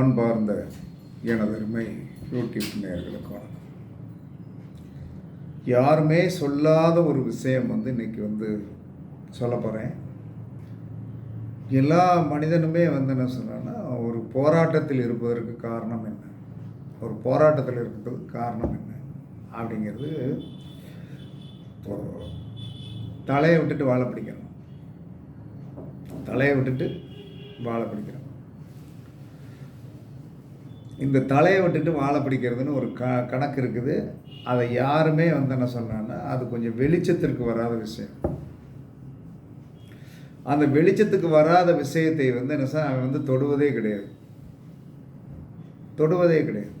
அன்பார்ந்த எனதருமை யூடியூப் நேர்களுக்கு வணக்கம். யாருமே சொல்லாத ஒரு விஷயம் வந்து இன்னைக்கு வந்து சொல்ல போகிறேன் எல்லா மனிதனுமே வந்து என்ன சொல்கிறேன்னா ஒரு போராட்டத்தில் இருப்பதற்கு காரணம் என்ன? ஒரு போராட்டத்தில் இருக்கிறதுக்கு காரணம் என்ன? அப்படிங்கிறது தலையை விட்டுட்டு வாழ பிடிக்கணும். தலையை விட்டுட்டு வாழ பிடிக்கணும். இந்த தலையை விட்டுட்டு வாழை பிடிக்கிறதுன்னு ஒரு க கணக்கு இருக்குது. அதை யாருமே வந்து என்ன சொன்னான்னா அது கொஞ்சம் வெளிச்சத்திற்கு வராத விஷயம். அந்த வெளிச்சத்துக்கு வராத விஷயத்தை வந்து என்ன சார் அவன் வந்து தொடுவதே கிடையாது. தொடுவதே கிடையாது.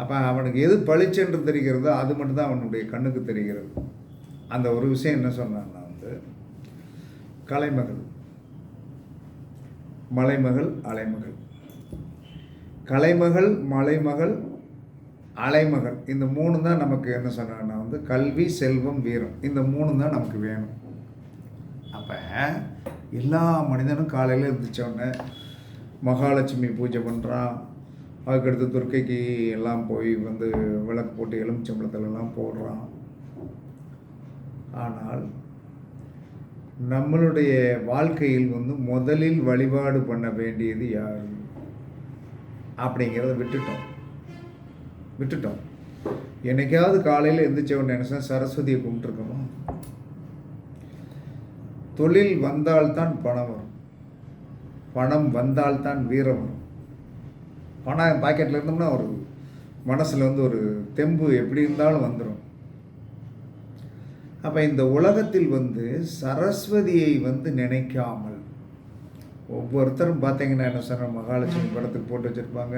அப்போ அவனுக்கு எது பளிச்சென்று தெரிகிறதோ அது மட்டும்தான் அவனுடைய கண்ணுக்கு தெரிகிறது. அந்த ஒரு விஷயம் என்ன சொன்னான்னா வந்து கலைமகள். மலைமகள் அலைமகள். கலைமகள் மலைமகள் அலைமகள். இந்த மூணு தான் நமக்கு என்ன சொன்னாங்கன்னா வந்து கல்வி செல்வம் வீரம். இந்த மூணு தான் நமக்கு வேணும். அப்போ எல்லா மனிதனும் காலையில் இருந்துச்சோடனே மகாலட்சுமி பூஜை பண்ணுறான் அதுக்கடுத்து துர்க்கைக்கு எல்லாம் போய் வந்து விளக்கு போட்டு எலுமிச்சம்பளத்துலலாம் போடுறான். ஆனால் நம்மளுடைய வாழ்க்கையில் வந்து முதலில் வழிபாடு பண்ண வேண்டியது யார்? அப்படிங்கிறத விட்டுட்டோம். விட்டுட்டோம். என்னைக்காவது காலையில் எந்திரிச்ச உடனே என்ன சரஸ்வதியை கும்பிட்டுருக்கணும் தொழில் வந்தால்தான் பணம் வரும். பணம் வந்தால்தான் வீரம் வரும். பணம் பாக்கெட்டில் இருந்தோம்னா ஒரு மனசில் வந்து ஒரு தெம்பு எப்படி இருந்தாலும் வந்துடும் அப்போ இந்த உலகத்தில் வந்து சரஸ்வதியை வந்து நினைக்காமல் ஒவ்வொருத்தரும் பார்த்தீங்கன்னா என்ன சொன்ன மகாலட்சுமி படத்துக்கு போட்டு வச்சுருப்பாங்க.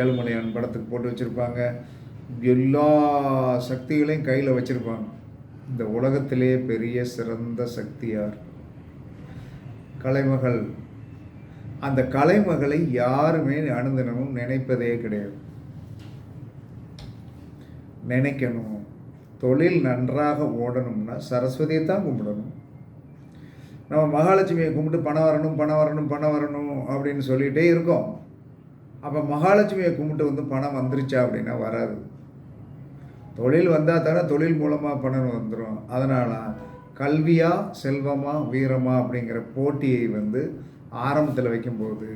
ஏழுமலையான் படத்துக்கு போட்டு வச்சுருப்பாங்க. எல்லா சக்திகளையும் கையில் வச்சுருப்பாங்க. இந்த உலகத்திலே பெரிய சிறந்த சக்தியார் கலைமகள். அந்த கலைமகளை யாருமே அனுதினமும் நினைப்பதே கிடையாது. நினைக்கணும். தொழில் நன்றாக ஓடணும்னா சரஸ்வதியை தான் கும்பிடணும். நம்ம மகாலட்சுமியை கும்பிட்டு பணம் வரணும் பணம் வரணும் பணம் வரணும் அப்படின்னு சொல்லிகிட்டே இருக்கோம். அப்போ மகாலட்சுமியை கும்பிட்டு வந்து பணம் வந்துருச்சா அப்படின்னா வராது. தொழில் வந்தால் தானே தொழில் மூலமாக பணம் வந்துடும் அதனால் கல்வியாக செல்வமா வீரமா அப்படிங்கிற போட்டியை வந்து ஆரம்பத்தில் வைக்கும்போது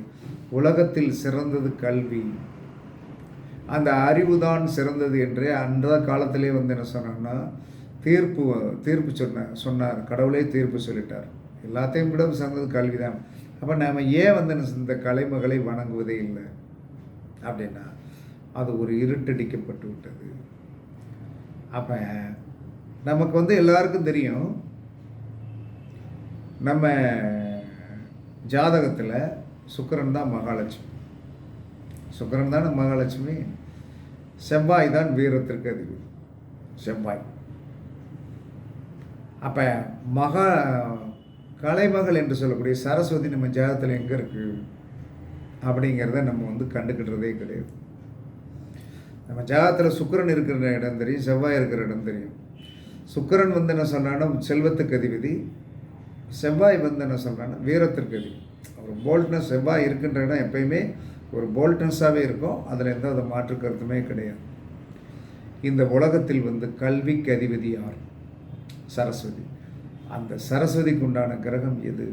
உலகத்தில் சிறந்தது கல்வி. அந்த அறிவு தான் சிறந்தது என்று அந்த காலத்திலே வந்து என்ன சொன்னாங்கன்னா தீர்ப்பு தீர்ப்பு சொன்ன சொன்னார். கடவுளே தீர்ப்பு சொல்லிட்டார். எல்லாத்தையும் விட சிறந்தது கல்வி தான் அப்போ நாம் ஏன் வந்து என்ன இந்த கலைமகளை வணங்குவதே இல்லை? அப்படின்னா அது ஒரு இருட்டடிக்கப்பட்டு விட்டது. அப்போ நமக்கு வந்து எல்லாருக்கும் தெரியும் நம்ம ஜாதகத்தில் சுக்கிரன் தான் மகாலட்சுமி. சுக்கிரன் தான் மகாலட்சுமி? செவ்வாய் தான் வீரத்திற்கு அதிபதி. செவ்வாய். அப்போ மகா கலைமகள் என்று சொல்லக்கூடிய சரஸ்வதி நம்ம ஜாதகத்தில் எங்கே இருக்குது அப்படிங்கிறத நம்ம வந்து கண்டுக்கிட்டுறதே கிடையாது. நம்ம ஜாதகத்தில் சுக்கிரன் இருக்கிற இடம் தெரியும் செவ்வாய் இருக்கிற இடம் தெரியும். சுக்கிரன் வந்து என்ன சொன்னான்னா செல்வத்துக்கு அதிபதி. செவ்வாய் வந்து என்ன சொல்கிறான்னா வீரத்திற்கு அதிபதி. ஒரு போல்ட்னஸ் செவ்வாய் இருக்கின்ற இடம் எப்பயுமே ஒரு போல்ட்னஸாகவே இருக்கும். அதில் எந்த வித மாற்று கருத்துமே கிடையாது. இந்த உலகத்தில் வந்து கல்விக்கு அதிபதி யார்? சரஸ்வதி. அந்த சரஸ்வதிக்கு உண்டான கிரகம் எது?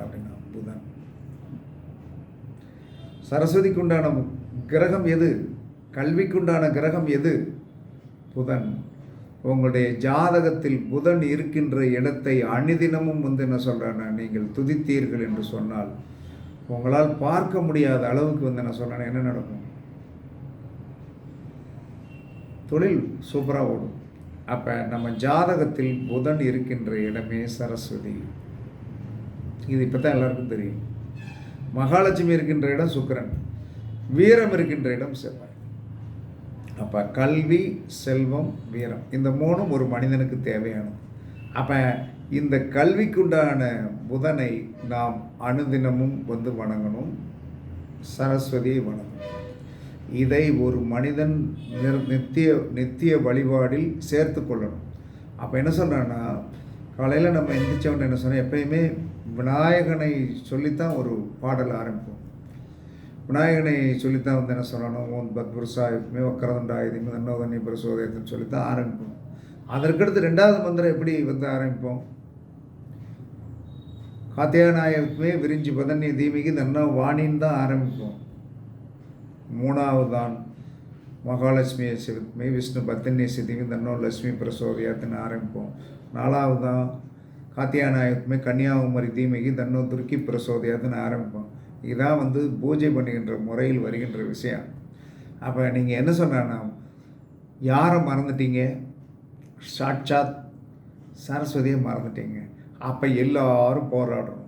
அப்படின்னா புதன். சரஸ்வதிக்கு உண்டான கிரகம் எது? கல்விக்குண்டான கிரகம் எது? புதன். உங்களுடைய ஜாதகத்தில் புதன் இருக்கின்ற இடத்தை அணிதினமும் வந்து என்ன சொல்கிறேன்னா நீங்கள் துதித்தீர்கள் என்று சொன்னால் உங்களால் பார்க்க முடியாத அளவுக்கு வந்து நான் சொல்கிறேன் என்ன நடக்கும்? தொழில் சூப்பராக ஓடும். அப்போ நம்ம ஜாதகத்தில் புதன் இருக்கின்ற இடமே சரஸ்வதி. இது இப்போ தான் எல்லாருக்கும் தெரியும். மகாலட்சுமி இருக்கின்ற இடம் சுக்கரன். வீரம் இருக்கின்ற இடம் செவ்வாய். அப்போ கல்வி செல்வம் வீரம். இந்த மூணும் ஒரு மனிதனுக்கு தேவையானது. அப்போ இந்த கல்விக்குண்டான புதனை நாம் அனுதினமும் வந்து வணங்கணும். சரஸ்வதியை வணங்கணும். இதை ஒரு மனிதன் நிர்- நித்திய நித்திய வழிபாடில் சேர்த்து கொள்ளணும். அப்போ என்ன சொல்கிறேன்னா காலையில் நம்ம எந்திரிச்சவன் என்ன சொன்னால் எப்பயுமே விநாயகனை சொல்லித்தான் ஒரு பாடல் ஆரம்பிப்போம். விநாயகனை சொல்லித்தான் வந்து என்ன சொல்லணும் ஓம் பத் புருஷாயுமே வக்கரதண்டாயுதமே தன்னோதனி பிரசோதயத்தின்னு சொல்லித்தான் ஆரம்பிப்போம். அதற்கடுத்து ரெண்டாவது மந்திரம் எப்படி வந்து ஆரம்பிப்போம்? காத்தியாநாயகமே விரிஞ்சு பதன்னி தீமிக்கு தன்ன வாணின்னு தான் ஆரம்பிப்போம். மூணாவதான் மகாலட்சுமியை சிவத்மை விஷ்ணு பத்தினி சித்திமி தன்னோ லட்சுமி பிரசோதியாத்துன்னு ஆரம்பிப்போம். நாலாவதுதான் காத்தியானாயத்மே கன்னியாகுமரி தீமைக்கு தன்னோ துருக்கி பிரசோதியாத்துன்னு ஆரம்பிப்போம். இதுதான் வந்து பூஜை பண்ணுகின்ற முறையில் வருகின்ற விஷயம். அப்போ நீங்கள் என்ன சொன்னா யாரை மறந்துட்டீங்க? சாட்சாத் சரஸ்வதியை மறந்துட்டீங்க. அப்போ எல்லாரும் போராடுறோம்.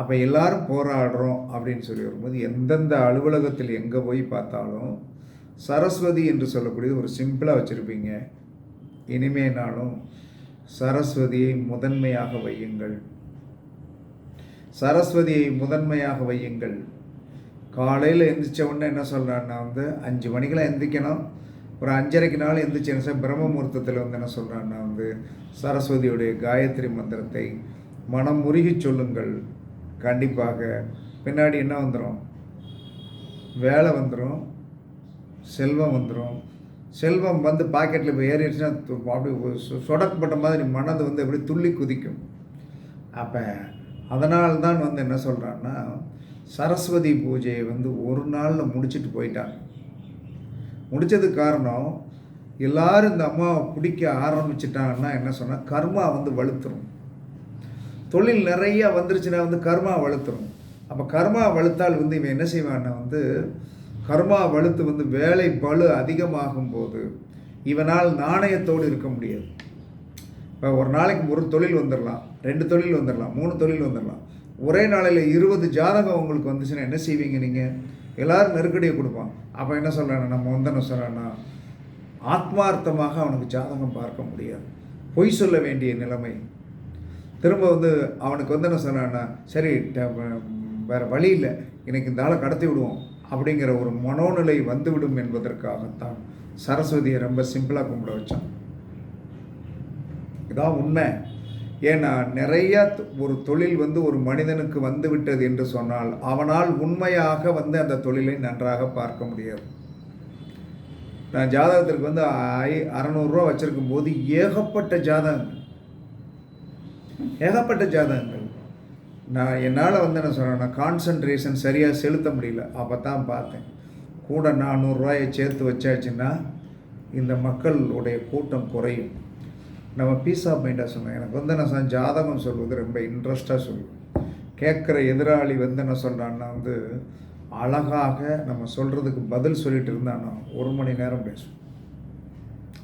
அப்போ எல்லாரும் போராடுறோம் அப்படின்னு சொல்லி வரும்போது எந்தெந்த அலுவலகத்தில் எங்கே போய் பார்த்தாலும் சரஸ்வதி என்று சொல்லக்கூடிய ஒரு சிம்பிளாக வச்சுருப்பீங்க. இனிமேனாலும் சரஸ்வதியை முதன்மையாக வையுங்கள். சரஸ்வதியை முதன்மையாக வையுங்கள். காலையில் எந்திரிச்ச உடனே என்ன சொல்கிறான்னா வந்து அஞ்சு மணிக்கெலாம் எந்திரிக்கணும். ஒரு அஞ்சரைக்கு நாள் எந்திரிச்சேன்னு சார் பிரம்ம முகூர்த்தத்தில் வந்து என்ன சொல்கிறான்னா வந்து சரஸ்வதியுடைய காயத்ரி மந்திரத்தை மனம் முருகி சொல்லுங்கள். கண்டிப்பாக. பின்னாடி என்ன வந்துடும் வேலை வந்துடும் செல்வம் வந்துடும் செல்வம் வந்து பாக்கெட்டில் இப்போ ஏறிடுச்சுன்னா அப்படி சொ- சொடக்கப்பட்ட மாதிரி மனது வந்து எப்படி துள்ளி குதிக்கும். அப்போ அதனால்தான் வந்து என்ன சொல்கிறான்னா சரஸ்வதி பூஜையை வந்து ஒரு நாளில் முடிச்சுட்டு போயிட்டாங்க. முடிச்சதுக்கு காரணம் எல்லாரும் இந்த அம்மாவை பிடிக்க ஆரம்பிச்சிட்டாங்கன்னா என்ன சொன்னால் கர்மா வந்து வலுத்துரும். தொழில் நிறைய வந்துருச்சுன்னா வந்து கர்மா வலுத்துரும் அப்போ கர்மா வலுத்தால் வந்து இவன் என்ன செய்வான்னா வந்து கர்மா வலுத்து வந்து வேலை பளு அதிகமாகும் போது இவனால் நாணயத்தோடு இருக்க முடியாது. இப்போ ஒரு நாளைக்கு ஒரு தொழில் வந்துடலாம் ரெண்டு தொழில் வந்துடலாம் மூணு தொழில் வந்துடலாம் ஒரே நாளையில் இருபது ஜாதகம் உங்களுக்கு வந்துச்சுன்னா என்ன செய்வீங்க நீங்கள் எல்லாரும் நெருக்கடியை கொடுப்பான். அப்போ என்ன சொல்கிறேன் நம்ம வந்து என்ன சொல்கிறேன்னா ஆத்மார்த்தமாக அவனுக்கு ஜாதகம் பார்க்க முடியாது. பொய் சொல்ல வேண்டிய நிலைமை திரும்ப வந்து அவனுக்கு வந்து என்ன சொன்னான்னா சரி வேறு வழி இல்லை. இன்னைக்கு இந்த ஆளை கடத்தி விடுவோம். அப்படிங்கிற ஒரு மனோநிலை வந்துவிடும் என்பதற்காகத்தான் சரஸ்வதியை ரொம்ப சிம்பிளாக கும்பிட வச்சான். இதான் உண்மை. ஏன்னா நிறைய ஒரு தொழில் வந்து ஒரு மனிதனுக்கு வந்து விட்டது என்று சொன்னால் அவனால் உண்மையாக வந்து அந்த தொழிலை நன்றாக பார்க்க முடியாது. நான் ஜாதகத்திற்கு வந்து ஐ அறநூறுரூவா வச்சுருக்கும் போது ஏகப்பட்ட ஜாதகங்கள். ஏகப்பட்ட ஜாதகங்கள். நான் என்னால் வந்து என்ன சொல்கிறேன்னா கான்சன்ட்ரேஷன் சரியாக செலுத்த முடியல. அப்போ தான் பார்த்தேன். கூட நானூறுரூவாயை சேர்த்து வச்சாச்சுன்னா இந்த மக்களுடைய கூட்டம் குறையும். நம்ம பீஸ் ஆஃப் மைண்டாக சொன்னேன். எனக்கு வந்து என்ன சொன்ன ஜாதகம் சொல்வது ரொம்ப இன்ட்ரெஸ்ட்டாக சொல்லுவேன் கேட்குற எதிராளி வந்து என்ன சொல்கிறான்னா வந்து அழகாக நம்ம சொல்கிறதுக்கு பதில் சொல்லிட்டு இருந்தான்னா ஒரு மணி நேரம் பேசும்.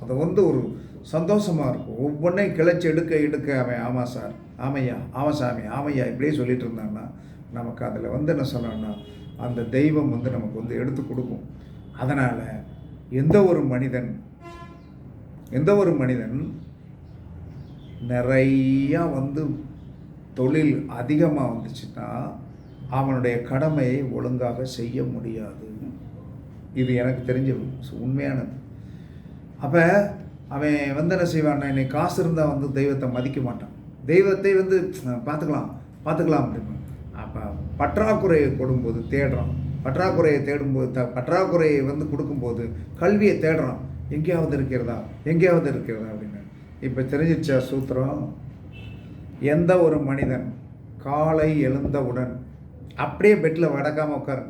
அதை வந்து ஒரு சந்தோஷமாக இருக்கும். ஒவ்வொன்றையும் கிளச்சி எடுக்க எடுக்க அவன் ஆமாம் சார். ஆமையா ஆமாம் சாமி ஆமையா இப்படியே சொல்லிட்டு இருந்தான்னா நமக்கு அதில் வந்து என்ன சொல்லணும்னா அந்த தெய்வம் வந்து நமக்கு வந்து எடுத்து கொடுக்கும். அதனால் எந்த ஒரு மனிதன் எந்த ஒரு மனிதன் நிறையா வந்து தொழில் அதிகமாக வந்துச்சுன்னா அவனுடைய கடமையை ஒழுங்காக செய்ய முடியாது. இது எனக்கு தெரிஞ்ச உண்மையானது. அப்போ அவன் வந்து என்ன செய்வான் இன்னைக்கு காசு இருந்தால் வந்து தெய்வத்தை மதிக்க மாட்டான். தெய்வத்தை வந்து பார்த்துக்கலாம் பார்த்துக்கலாம் அப்படின்னு. அப்போ பற்றாக்குறையை கொடும்போது தேடுறான். பற்றாக்குறையை தேடும்போது த பற்றாக்குறையை வந்து கொடுக்கும்போது கல்வியை தேடுறான். எங்கேயாவது இருக்கிறதா? எங்கேயாவது இருக்கிறதா அப்படின்னு. இப்போ தெரிஞ்சிச்சா சூத்திரம்? எந்த ஒரு மனிதன் காலை எழுந்தவுடன் அப்படியே பெட்டில் வடக்காமல் உட்காரு.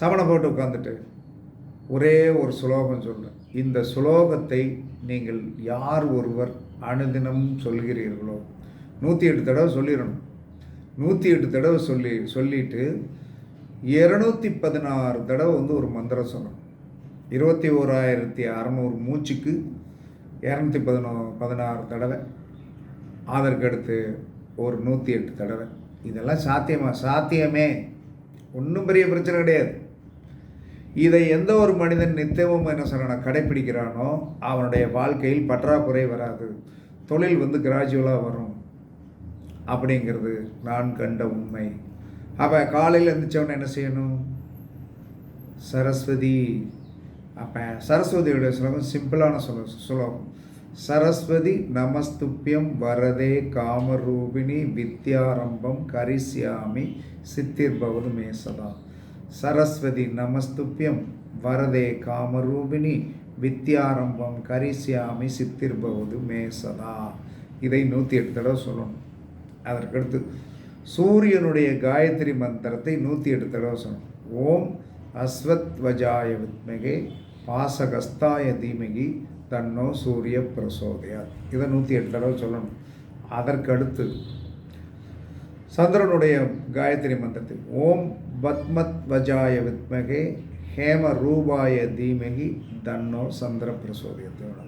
சமணம் போட்டு உட்காந்துட்டு ஒரே ஒரு சுலோகம் சொல்கிறேன் இந்த சுலோகத்தை நீங்கள் யார் ஒருவர் அனுதினம் சொல்கிறீர்களோ? நூற்றி எட்டு தடவை சொல்லிடணும். நூற்றி எட்டு தடவை சொல்லி சொல்லிட்டு இரநூத்தி பதினாறு தடவை வந்து ஒரு மந்திரம் சொல்லணும். இருபத்தி ஓராயிரத்தி அறநூறு மூச்சுக்கு இரநூத்தி பதினோ பதினாறு தடவை. அதற்கடுத்து ஒரு நூற்றி எட்டு தடவை. இதெல்லாம் சாத்தியமா? சாத்தியமே. ஒன்றும் பெரிய பிரச்சனை கிடையாது. இதை எந்த ஒரு மனிதன் நித்தியமும் என்ன சொல்லணும் கடைப்பிடிக்கிறானோ அவனுடைய வாழ்க்கையில் பற்றாக்குறை வராது. தொழில் வந்து கிராஜுவலாக வரும். அப்படிங்கிறது நான் கண்ட உண்மை. அப்போ காலையில் எழுந்திரிச்சவன என்ன செய்யணும்? சரஸ்வதி. அப்போ சரஸ்வதியுடைய சுலகம் சிம்பிளான சுல சுலகம் சரஸ்வதி நமஸ்துப்பியம் வரதே காமரூபிணி வித்யாரம்பம் கரிசியாமி சித்திர்பவது மேசதா சரஸ்வதி நமஸ்துப்பியம் வரதே காமரூபிணி வித்யாரம்பம் கரிசியாமி சித்திர்பவது மே சதா. இதை நூற்றி எட்டு தடவை சொல்லணும். அதற்கடுத்து சூரியனுடைய காயத்ரி மந்திரத்தை நூற்றி எட்டு தடவை சொல்லணும். ஓம் அஸ்வத்வஜாய வித்மகே பாசகஸ்தாய தீமகி தன்னோ சூரிய பிரசோதயா இதை நூற்றி எட்டு தடவை சொல்லணும். அதற்கடுத்து சந்திரனுடைய காயத்ரி மந்திரத்தை ஓம் பத்மத்வஜாய வித்மகே ஹேம ரூபாய தீமகி தன்னோ சந்திர பிரசோதியத்தோட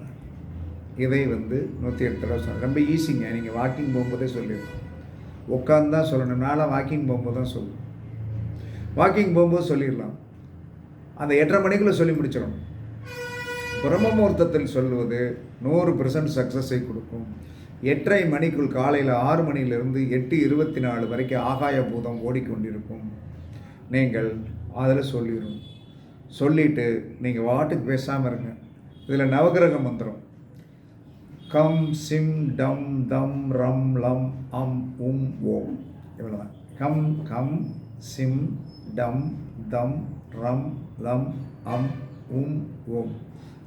இதை வந்து நூற்றி எட்டு தடவை சொல்ல ரொம்ப ஈஸிங்க நீங்கள் வாக்கிங் போகும்போதே சொல்லிடலாம் உட்காந்து தான் சொல்லணும். நாளாக வாக்கிங் போகும்போது தான் சொல்லணும் வாக்கிங் போகும்போது சொல்லிடலாம். அந்த எட்டரை மணிக்குள்ளே சொல்லி முடிச்சிடணும். பிரம்மமுகூர்த்தத்தில் சொல்லுவது நூறு பெர்சன்ட் சக்ஸஸை கொடுக்கும். எட்டரை மணிக்குள் காலையில் ஆறு மணியிலிருந்து எட்டு இருபத்தி நாலு வரைக்கும் ஆகாய பூதம் ஓடிக்கொண்டிருக்கும். நீங்கள் அதில் சொல்லிடும் சொல்லிவிட்டு நீங்கள் வாட்டுக்கு பேசாமல் இருங்க. இதில் நவகிரகம் வந்துடும் கம் சிம் டம் தம் ரம் லம் அம் உம் ஓம். இவ்வளோதான் கம் கம் சிம் டம் தம் ரம் லம் அம் உம் ஓம்.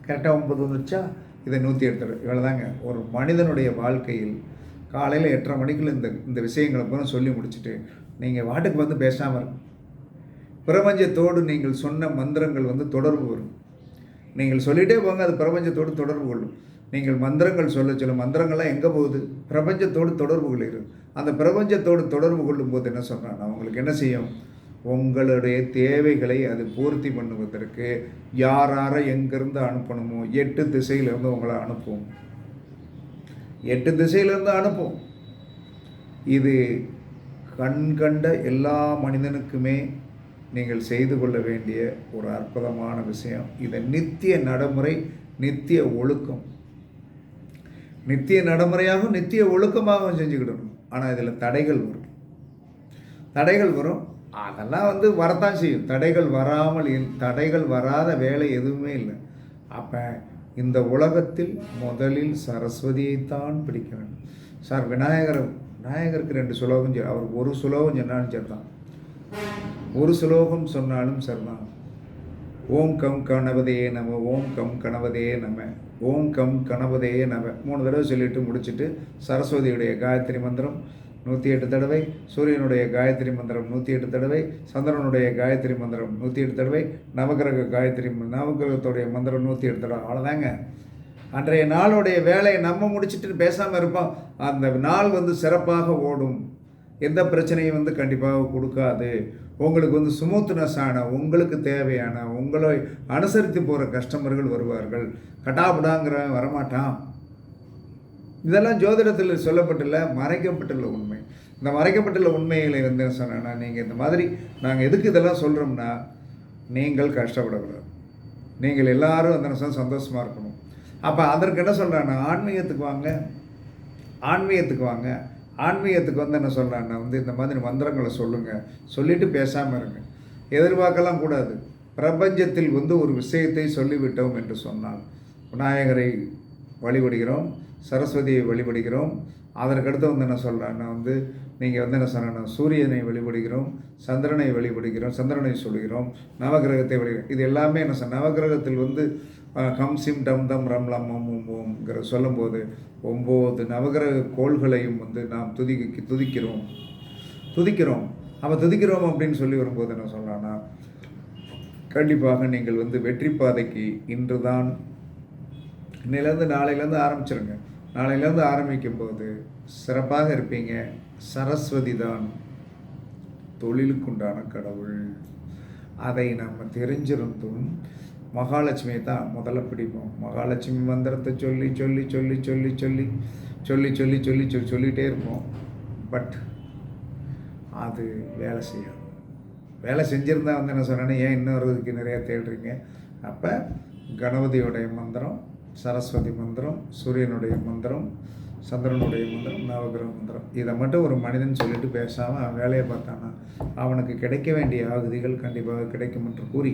கரெக்டாக ஒன்பது வந்துச்சா இதை நூற்றி எடுத்துரு இவ்வளோதாங்க ஒரு மனிதனுடைய வாழ்க்கையில் காலையில் எட்டரை மணிக்குள்ள இந்த இந்த விஷயங்களை பூரா சொல்லி முடிச்சுட்டு நீங்கள் வாட்டுக்கு வந்து பேசாமல் இருக்கும் பிரபஞ்சத்தோடு நீங்கள் சொன்ன மந்திரங்கள் வந்து தொடர்பு வரும். நீங்கள் சொல்லிகிட்டே போங்க அது பிரபஞ்சத்தோடு தொடர்பு கொள்ளும். நீங்கள் மந்திரங்கள் சொல்ல சொல்ல மந்திரங்கள்லாம் எங்கே போகுது? பிரபஞ்சத்தோடு தொடர்பு கொள்கிறது. அந்த பிரபஞ்சத்தோடு தொடர்பு கொள்ளும் போது என்ன சொல்கிறான் அவங்களுக்கு என்ன செய்யும்? உங்களுடைய தேவைகளை அது பூர்த்தி பண்ணுவதற்கு யார் யாரை எங்கேருந்து அனுப்பணுமோ எட்டு திசையிலேருந்து உங்களை அனுப்பும் எட்டு திசையிலேருந்து அனுப்பும் இது கண் கண்ட எல்லா மனிதனுக்குமே நீங்கள் செய்து கொள்ள வேண்டிய ஒரு அற்புதமான விஷயம். இதை நித்திய நடைமுறை நித்திய ஒழுக்கம். நித்திய நடைமுறையாகவும் நித்திய ஒழுக்கமாகவும் செஞ்சுக்கிடணும். ஆனால் இதில் தடைகள் வரும். தடைகள் வரும். அதெல்லாம் வந்து வரத்தான் செய்யும். தடைகள் வராமல் தடைகள் வராத வேலை எதுவுமே இல்லை. அப்போ இந்த உலகத்தில் முதலில் சரஸ்வதியைத்தான் பிடிக்க வேண்டும். சார் விநாயகர் விநாயகருக்கு ரெண்டு சுலோகம் அவர் ஒரு சுலோகம் சொன்னான்னு சரிதான். ஒரு சுலோகம் சொன்னாலும் சர்மா ஓம் கம் கணபதையே நம ஓம் கம் கணபதையே நம ஓம் கம் கணபதையே நம. மூணு தடவை சொல்லிட்டு முடிச்சுட்டு சரஸ்வதியுடைய காயத்ரி மந்திரம் நூற்றி எட்டு தடவை சூரியனுடைய காயத்ரி மந்திரம் நூற்றி எட்டு தடவை சந்திரனுடைய காயத்ரி மந்திரம் நூற்றி எட்டு தடவை நவகிரக காயத்ரி நவகிரகத்துடைய மந்திரம் நூற்றி எட்டு தடவை. அவ்வளோதாங்க அன்றைய நாளுடைய வேலையை நம்ம முடிச்சுட்டு பேசாமல் இருப்போம். அந்த நாள் வந்து சிறப்பாக ஓடும். எந்த பிரச்சனையும் வந்து கண்டிப்பாக கொடுக்காது. உங்களுக்கு வந்து ஸ்மூத்னஸ் ஆன உங்களுக்கு தேவையான உங்களை அனுசரித்து போகிற கஸ்டமர்கள் வருவார்கள். கட்டாபடாங்கிறவன் வரமாட்டான். இதெல்லாம் ஜோதிடத்தில் சொல்லப்பட்டுள்ள மறைக்கப்பட்டுள்ள உண்மை. இந்த மறைக்கப்பட்டுள்ள உண்மைகளை வந்து சொன்னேன்னா நீங்கள் இந்த மாதிரி நாங்கள் எதுக்கு இதெல்லாம் சொல்கிறோம்னா நீங்கள் கஷ்டப்படக்கூடாது. நீங்கள் எல்லாரும் அந்த நிமிஷம் சந்தோஷமாக இருக்கணும். அப்போ அதற்கு என்ன சொல்கிறான்னா ஆன்மீகத்துக்கு வாங்க. ஆன்மீகத்துக்கு வாங்க. ஆன்மீகத்துக்கு வந்து என்ன சொல்கிறான்னா வந்து இந்த மாதிரி மந்திரங்களை சொல்லுங்கள் சொல்லிவிட்டு பேசாமல் இருங்க. எதிர்பார்க்கலாம் கூடாது. பிரபஞ்சத்தில் வந்து ஒரு விஷயத்தை சொல்லிவிட்டோம் என்று சொன்னால் விநாயகரை வழிபடுகிறோம் சரஸ்வதியை வழிபடுகிறோம். அதற்கடுத்து வந்து என்ன சொல்கிறேன்னா வந்து நீங்கள் வந்து என்ன சொல்கிறேன்னா சூரியனை வழிபடுகிறோம் சந்திரனை வழிபடுகிறோம் சந்திரனை சொல்கிறோம் நவகிரகத்தை வழிபடுகிறோம். இது எல்லாமே என்ன சொன்ன நவகிரகத்தில் வந்து ஹம் சிம் டம் தம் ரம் லம் ஓம் ஓம்ங்கிற சொல்லும்போது ஒம்பது நவகிரக கோள்களையும் வந்து நாம் துதிக்க துதிக்கிறோம். துதிக்கிறோம். அவன் துதிக்கிறோம் அப்படின்னு சொல்லி வரும்போது என்ன சொல்லலாம்னா கண்டிப்பாக நீங்கள் வந்து வெற்றி பாதைக்கு இன்று தான் இன்னிலேருந்து நாளையிலேருந்து ஆரம்பிச்சிருங்க. நாளையிலேருந்து ஆரம்பிக்கும் போது சிறப்பாக இருப்பீங்க. சரஸ்வதி தான் தொழிலுக்குண்டான கடவுள். அதை நம்ம தெரிஞ்சிருந்தும் மகாலட்சுமியை தான் முதல்ல பிடிப்போம். மகாலட்சுமி மந்திரத்தை சொல்லி சொல்லி சொல்லி சொல்லி சொல்லி சொல்லி சொல்லி சொல்லி சொல்லி சொல்லிகிட்டே இருப்போம். பட் அது வேலை செய்யும் வேலை செஞ்சுருந்தா வந்து என்ன சொன்னேன்னா ஏன் இன்னொருக்கு நிறையா தேடுறீங்க? அப்போ கணபதியுடைய மந்திரம் சரஸ்வதி மந்திரம் சூரியனுடைய மந்திரம் சந்திரனுடைய மந்திரம் நவகிரக மந்திரம். இதை மட்டும் ஒரு மனிதன் சொல்லிட்டு பேசாமல் அவன் வேலையை பார்த்தானா? அவனுக்கு கிடைக்க வேண்டிய ஆகுதிகள் கண்டிப்பாக கிடைக்கும் என்று கூறி